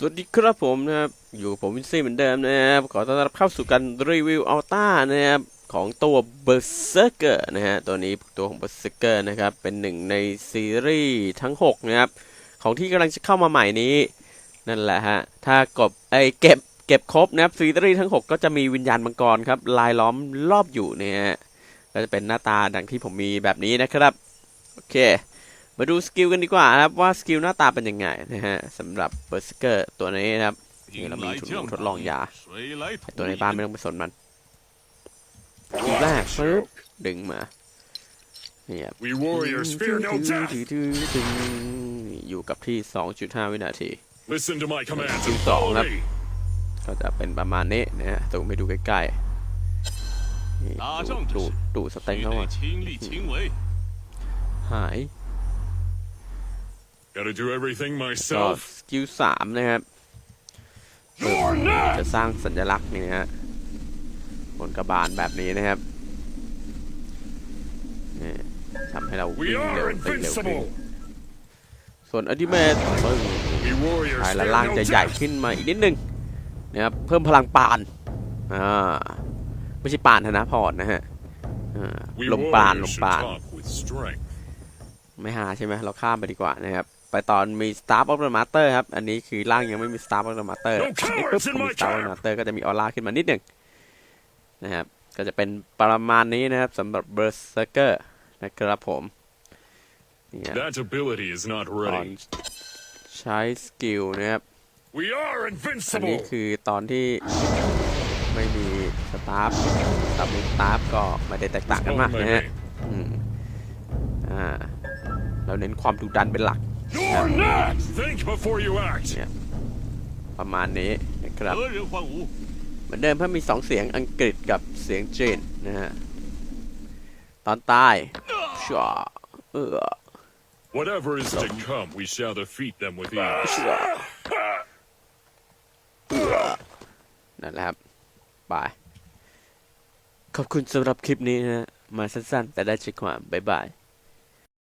สวัสดีครับผมนะครับอยู่ผมวินซี่เหมือนเดิมนะครับขอต้อนรับเข้าสู่การรีวิวอัลต้านะครับของตัว Berserker นะฮะตัวนี้ตัวของ Berserker นะครับเป็นหนึ่งในซีรีส์ทั้ง 6 นะครับ ของที่กำลังจะเข้ามาใหม่นี้ นั่นแหละฮะ ถ้ากบไอเก็บเก็บครบนะครับซีรีส์ทั้ง 6 ก็จะมีวิญญาณมังกรครับลายล้อมรอบอยู่เนี่ยก็จะเป็นหน้าตาดังที่ผมมีแบบนี้นะครับ โอเค มาดูสกิลกันดีกว่าครับว่าสกิลหน้าตาเป็นยังไงนะฮะสำหรับเบอร์สเกอร์ตัวนี้นะครับนี่เรามีชุดทดลองยาตัวในบ้านไม่ต้องไปสนมันทีแรกปึ๊บดึงมาเนี่ยอยู่กับที่ 2.5 วินาทีที่สองครับก็จะเป็นประมาณนี้นะฮะตูไปดูใกล้ๆดูดูสเต็งเข้ามาหาย Gotta do everything ก็ myself. สกิลสามนะครับ You're not. จะสร้างสัญลักษณ์นี่นะฮะบนกระบาลแบบนี้นะครับนี่ทำให้เรา We วิ่งเร็ว are ตีเร็วขึ้น invincible. ส่วนอัลติเมทปึ้ง We warriors ชายละ fear ล่าง no จะใหญ่ death. ขึ้นมาอีกนิดนึงนะครับเพิ่มพลังปานอ่าไม่ใช่ปานธนพรนะฮะอ่า We ลมปานล warriors ม should ปาน talk with strength. ไม่หาใช่ไหมเราข้ามไปดีกว่านะครับ ไปตอนมี Star of the Master ครับ อันนี้คือร่างยังไม่มี Star of the Master No นี่ cowards ปุ๊บ in พอมี my Star of the camp. Master ก็จะมีออร่าขึ้นมานิดหนึ่งนะครับ ก็จะเป็นประมาณนี้นะครับสำหรับ Berserker นะครับผมนี่ครับ That ability is not ตอน ready. ใช้สกิลนะครับ We are อันนี้ invincible. คือตอนที่ไม่มีสตาฟกับมีสตาฟก็ไม่ได้แตกต่างกัน Spell มาก my นะฮะ name. อืมอ่า เราเน้นความดุดันเป็นหลัก You're next. Think before you act. ประมาณนี้นะครับเหมือนเดิมเพิ่มมีสองเสียงอังกฤษกับเสียงจีนนะฮะ ตอนใต้ชัวเออ Whatever is to come, we shall defeat them with ease. เออนั่นแหละครับบาย ขอบคุณสำหรับคลิปนี้นะฮะ มาสั้นๆ แต่ได้ใจความ บ๊ายบาย